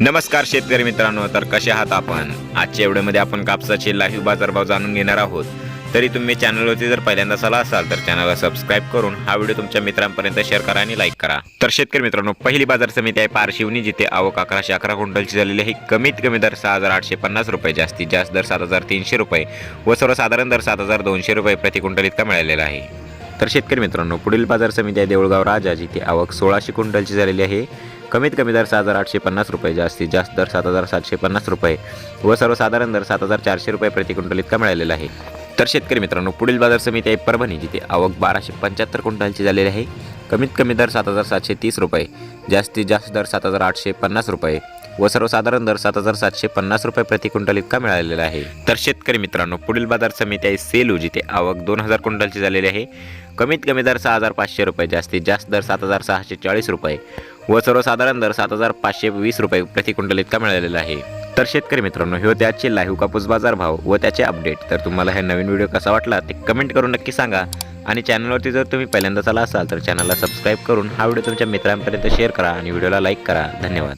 नमस्कार शेतकरी मित्रांनो तर कसे आहात आपण? आजच्या एवढ्यामध्ये आपण कापसाचे लाईव्ह बाजारभाव जाणून घेणार आहोत. तरी तुम्ही चॅनलवरती जर पहिल्यांदा आला असाल तर चॅनलला सबस्क्राईब करून हा व्हिडिओ तुमच्या मित्रांपर्यंत शेअर करा आणि लाईक करा. तर शेतकरी मित्रांनो पहिली बाजार समिती आहे पारशिवनी जिथे आवक अकराशे अकरा क्विंटलची झालेली आहे. कमीत कमी दर सहा हजार आठशे पन्नास रुपये जास्तीत जास्त दर सात हजार तीनशे रुपये व सर्वसाधारण दर सात हजार दोनशे रुपये प्रति क्विंटल इतका मिळालेला आहे. तर शेतकरी मित्रांनो पुढील बाजार समिती आहे देऊळगाव राजा जिथे आवक सोळाशे क्विंटलची झालेली आहे. कमीत कमी दर सात हजार आठशे पन्नास रुपये जास्तीत जास्त दर सात हजार सातशे पन्नास रुपये व सर्वसाधारण दर सात हजार चारशे रुपये प्रति क्विंटल इतका मिळालेला आहे. तर शेतकरी मित्रांनो पुढील बाजार समिती आहे परभणी जिथे आवक बाराशे पंच्याहत्तर क्विंटलची झालेली आहे. कमीत कमी दर सात हजार सातशे तीस रुपये जास्तीत जास्त दर सात हजार आठशे पन्नास रुपये व सर्वसाधारण दर सात हजार सातशे पन्नास रुपये प्रति क्विंटल इतका मिळालेला आहे. तर शेतकरी मित्रांनो पुढील बाजार समिती आहे सेलू जिथे आवक दोन हजार क्विंटलची झालेली आहे. कमीत कमी दर सहा हजार पाचशे रुपये जास्तीत जास्त दर सात हजार सहाशे चाळीस रुपये व सर्वसाधारण दर सात हजार पाचशे वीस रुपये प्रति क्विंटल इतका मिळालेला आहे. तर शेतकरी मित्रांनो हे होते आजचे लाईव्ह कापूस बाजार भाव व त्याचे अपडेट. तर तुम्हाला हा नवीन व्हिडिओ कसा वाटला ते कमेंट करून नक्की सांगा. आणि चॅनलवरती जर तुम्ही पहिल्यांदाच आला असाल तर चॅनलला सबस्क्राईब करून हा व्हिडिओ तुमच्या मित्रांपर्यंत शेअर करा आणि व्हिडिओला लाईक करा. धन्यवाद.